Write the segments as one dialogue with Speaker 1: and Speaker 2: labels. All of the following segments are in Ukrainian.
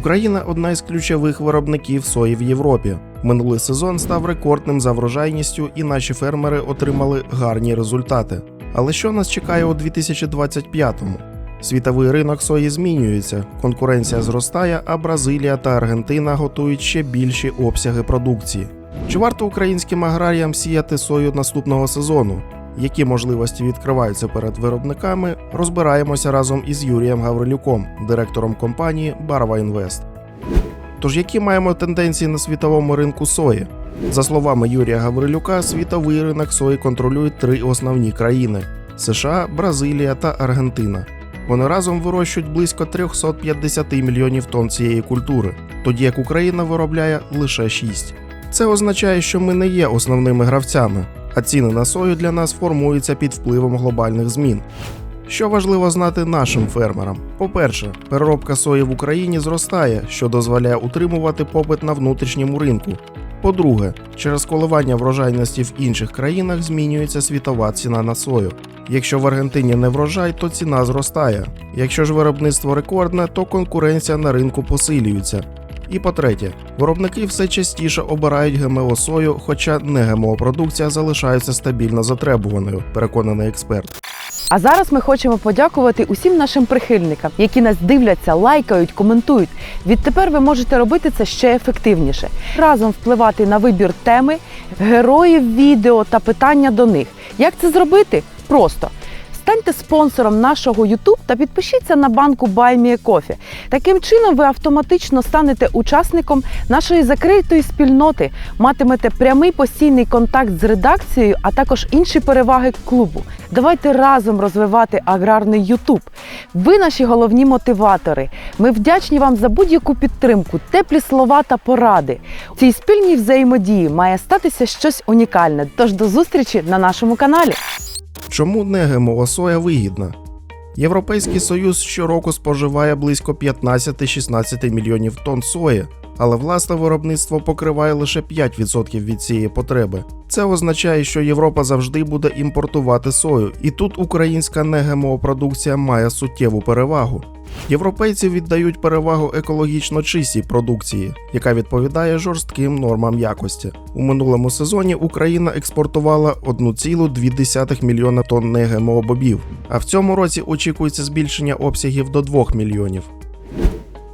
Speaker 1: Україна одна із ключових виробників сої в Європі. Минулий сезон став рекордним за врожайністю, і наші фермери отримали гарні результати. Але що нас чекає у 2025-му? Світовий ринок сої змінюється, конкуренція зростає, а Бразилія та Аргентина готують ще більші обсяги продукції. Чи варто українським аграріям сіяти сою наступного сезону? Які можливості відкриваються перед виробниками, розбираємося разом із Юрієм Гаврилюком, директором компанії Барва Інвест. Тож, які маємо тенденції на світовому ринку сої? За словами Юрія Гаврилюка, світовий ринок сої контролюють три основні країни: США, Бразилія та Аргентина. Вони разом вирощують близько 350 мільйонів тонн цієї культури, тоді як Україна виробляє лише 6. Це означає, що ми не є основними гравцями, а ціни на сою для нас формуються під впливом глобальних змін. Що важливо знати нашим фермерам? По-перше, переробка сої в Україні зростає, що дозволяє утримувати попит на внутрішньому ринку. По-друге, через коливання врожайності в інших країнах змінюється світова ціна на сою. Якщо в Аргентині не врожай, то ціна зростає. Якщо ж виробництво рекордне, то конкуренція на ринку посилюється. І по-третє, виробники все частіше обирають ГМО сою, хоча не ГМО продукція залишається стабільно затребуваною, переконаний експерт.
Speaker 2: А зараз ми хочемо подякувати усім нашим прихильникам, які нас дивляться, лайкають, коментують. Відтепер ви можете робити це ще ефективніше. Разом впливати на вибір теми, героїв відео та питання до них. Як це зробити? Просто. Станьте спонсором нашого YouTube та підпишіться на банку BuyMeACoffee. Таким чином ви автоматично станете учасником нашої закритої спільноти, матимете прямий постійний контакт з редакцією, а також інші переваги клубу. Давайте разом розвивати аграрний YouTube. Ви наші головні мотиватори. Ми вдячні вам за будь-яку підтримку, теплі слова та поради. У цій спільній взаємодії має статися щось унікальне. Тож до зустрічі на нашому каналі.
Speaker 1: Чому не ГМО соя вигідна? Європейський союз щороку споживає близько 15-16 мільйонів тонн сої, але власне виробництво покриває лише 5% від цієї потреби. Це означає, що Європа завжди буде імпортувати сою, і тут українська не ГМО продукція має суттєву перевагу. Європейці віддають перевагу екологічно чистій продукції, яка відповідає жорстким нормам якості. У минулому сезоні Україна експортувала 1,2 мільйона тонн ГМО бобів, а в цьому році очікується збільшення обсягів до 2 мільйонів.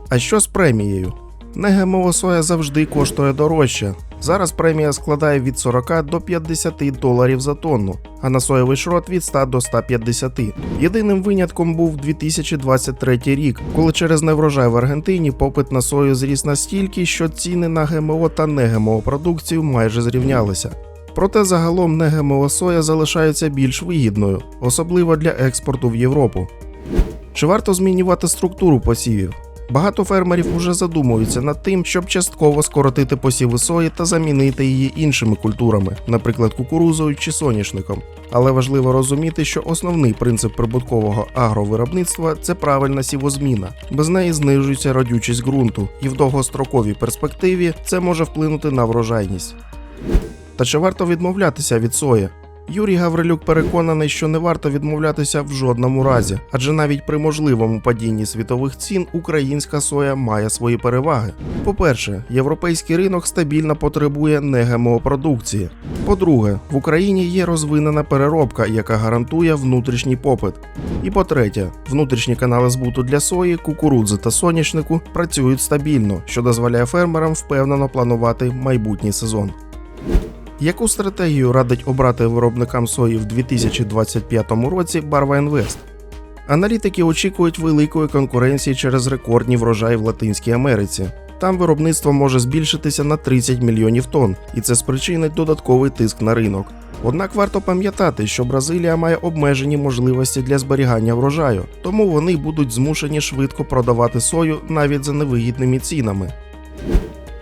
Speaker 1: А що з премією? Не ГМО соя завжди коштує дорожче. Зараз премія складає від 40 до 50 доларів за тонну, а на соєвий шрот від 100 до 150. Єдиним винятком був 2023 рік, коли через неврожай в Аргентині попит на сою зріс настільки, що ціни на ГМО та не ГМО продукцію майже зрівнялися. Проте загалом не ГМО соя залишається більш вигідною, особливо для експорту в Європу. Чи варто змінювати структуру посівів? Багато фермерів уже задумуються над тим, щоб частково скоротити посіви сої та замінити її іншими культурами, наприклад, кукурузою чи соняшником. Але важливо розуміти, що основний принцип прибуткового агровиробництва це правильна сівозміна. Без неї знижується родючість ґрунту, і в довгостроковій перспективі це може вплинути на врожайність. Та чи варто відмовлятися від сої? Юрій Гаврилюк переконаний, що не варто відмовлятися в жодному разі, адже навіть при можливому падінні світових цін українська соя має свої переваги. По-перше, європейський ринок стабільно потребує не ГМО продукції. По-друге, в Україні є розвинена переробка, яка гарантує внутрішній попит. І по-третє, внутрішні канали збуту для сої, кукурудзи та соняшнику працюють стабільно, що дозволяє фермерам впевнено планувати майбутній сезон. Яку стратегію радить обрати виробникам сої в 2025 році Барва Інвест? Аналітики очікують великої конкуренції через рекордні врожаї в Латинській Америці. Там виробництво може збільшитися на 30 мільйонів тонн, і це спричинить додатковий тиск на ринок. Однак варто пам'ятати, що Бразилія має обмежені можливості для зберігання врожаю, тому вони будуть змушені швидко продавати сою навіть за невигідними цінами.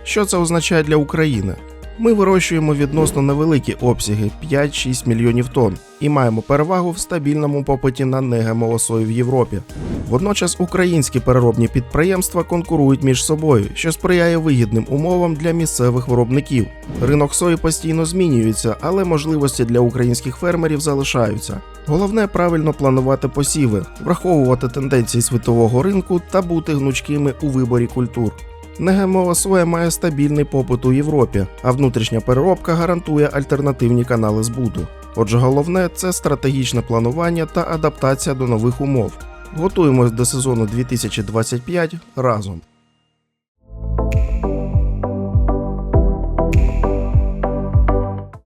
Speaker 1: Що це означає для України? Ми вирощуємо відносно невеликі обсяги 5-6 мільйонів тонн і маємо перевагу в стабільному попиті на не сою в Європі. Водночас українські переробні підприємства конкурують між собою, що сприяє вигідним умовам для місцевих виробників. Ринок сої постійно змінюється, але можливості для українських фермерів залишаються. Головне правильно планувати посіви, враховувати тенденції світового ринку та бути гнучкими у виборі культур. НГМО соя має стабільний попит у Європі, а внутрішня переробка гарантує альтернативні канали збуту. Отже, головне це стратегічне планування та адаптація до нових умов. Готуємось до сезону 2025 разом.